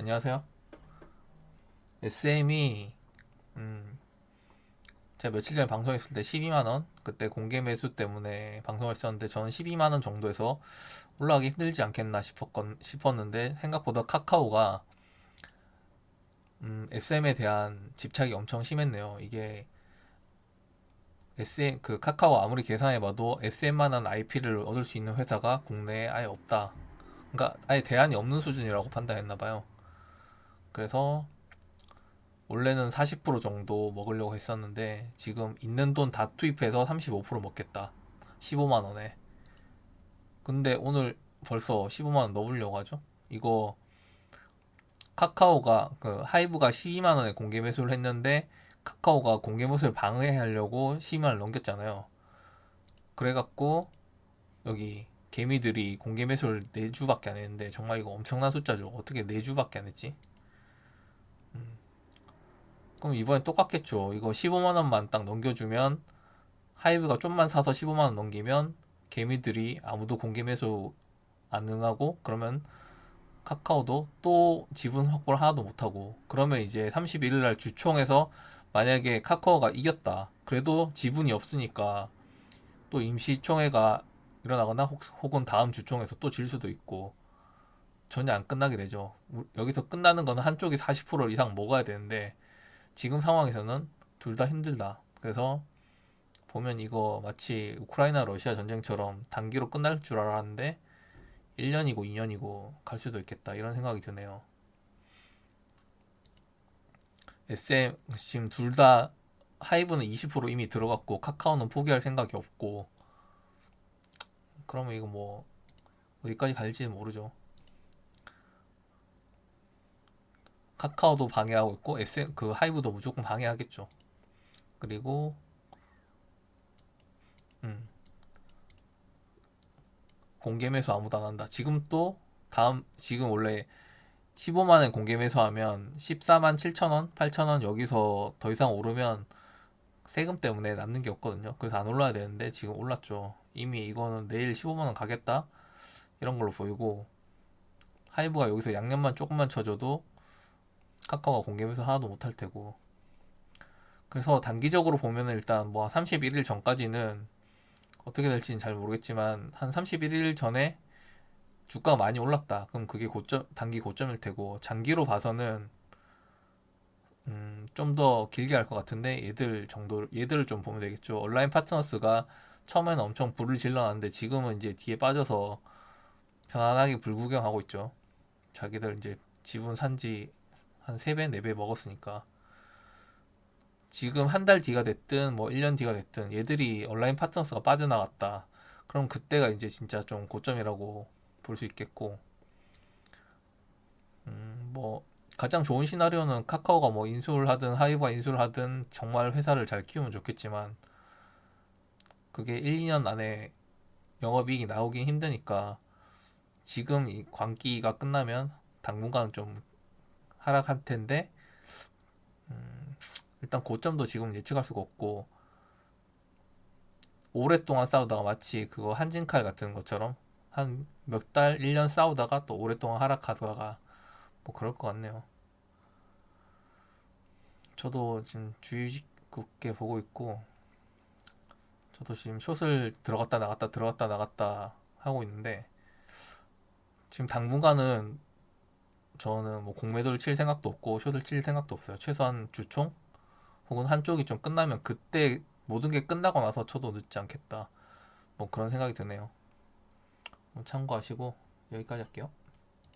안녕하세요. SM이 음, 제가 며칠 전에 방송했을 때 12만 원 그때 공개 매수 때문에 방송을 했었는데 저는 12만 원 정도에서 올라가기 힘들지 않겠나 싶었건, 싶었는데 생각보다 카카오가 음, SM에 대한 집착이 엄청 심했네요. 이게 SM 그 카카오 아무리 계산해봐도 SM만한 IP를 얻을 수 있는 회사가 국내에 아예 없다. 그러니까 아예 대안이 없는 수준이라고 판단했나 봐요. 그래서 원래는 40% 정도 먹으려고 했었는데 지금 있는 돈 다 투입해서 35% 먹겠다. 15만 원에. 근데 오늘 벌써 15만 원 넣으려고 하죠? 이거 카카오가 그 하이브가 12만 원에 공개 매수를 했는데 카카오가 공개 매수를 방해하려고 12만 원을 넘겼잖아요. 그래갖고 여기 개미들이 공개 매수를 4주밖에 안 했는데 정말 이거 엄청난 숫자죠. 어떻게 4주밖에 안 했지? 음. 그럼 이번엔 똑같겠죠. 이거 15만 원만 딱 넘겨주면 하이브가 좀만 사서 15만 원 넘기면 개미들이 아무도 공개 매수 안 응하고 그러면 카카오도 또 지분 확보를 하나도 못하고 그러면 이제 31일 날 주총에서 만약에 카카오가 이겼다. 그래도 지분이 없으니까 또 임시총회가 일어나거나 혹, 혹은 다음 주총에서 또 질 수도 있고 전혀 안 끝나게 되죠. 우- 여기서 끝나는 거는 한쪽이 40% 이상 먹어야 되는데 지금 상황에서는 둘 다 힘들다. 그래서 보면 이거 마치 우크라이나 러시아 전쟁처럼 단기로 끝날 줄 알았는데 1년이고 2년이고 갈 수도 있겠다. 이런 생각이 드네요. SM 지금 둘 다 하이브는 20% 이미 들어갔고 카카오는 포기할 생각이 없고 그러면 이거 뭐 어디까지 갈지 모르죠. 카카오도 방해하고 있고 SM 그 하이브도 무조건 방해하겠죠. 그리고 음 공개 매수 아무도 안 한다. 지금 또 다음 지금 원래 15만 원 공개 매수하면 14만 7천 원, 8천 원 여기서 더 이상 오르면 세금 때문에 남는 게 없거든요. 그래서 안 올라야 되는데 지금 올랐죠. 이미 이거는 내일 15만 원 가겠다 이런 걸로 보이고 하이브가 여기서 양념만 조금만 쳐줘도 카카오가 공개 매수 하나도 못할 테고 그래서 단기적으로 보면은 일단 뭐 31일 전까지는 어떻게 될지는 잘 모르겠지만 한 31일 전에 주가가 많이 올랐다. 그럼 그게 고점 단기 고점일 테고 장기로 봐서는 음, 좀 더 길게 갈 것 같은데 얘들 정도 얘들을 좀 보면 되겠죠. 온라인 파트너스가 처음에는 엄청 불을 질러놨는데 지금은 이제 뒤에 빠져서 편안하게 불구경하고 있죠. 자기들 이제 지분 산지 한 3배, 4배 먹었으니까 지금 한 달 뒤가 됐든 뭐 1년 뒤가 됐든 얘들이 온라인 파트너스가 빠져나갔다. 그럼 그때가 이제 진짜 좀 고점이라고 볼 수 있겠고 음, 뭐 가장 좋은 시나리오는 카카오가 뭐 인수를 하든 하이브가 인수를 하든 정말 회사를 잘 키우면 좋겠지만 그게 1, 2년 안에 영업이익이 나오긴 힘드니까 지금 이 광기가 끝나면 당분간은 좀 하락할 텐데 음, 일단 고점도 지금 예측할 수가 없고 오랫동안 싸우다가 마치 그거 한진칼 같은 것처럼 한 몇 달, 1년 싸우다가 또 오랫동안 하락하다가 뭐 그럴 것 같네요. 저도 지금 주의 깊게 보고 있고 저도 지금 숏을 들어갔다 나갔다 들어갔다 나갔다 하고 있는데 지금 당분간은 저는 뭐 공매도를 칠 생각도 없고 숏을 칠 생각도 없어요. 최소한 주총 혹은 한쪽이 좀 끝나면 그때 모든 게 끝나고 나서 쳐도 늦지 않겠다. 뭐 그런 생각이 드네요. 뭐 참고하시고 여기까지 할게요.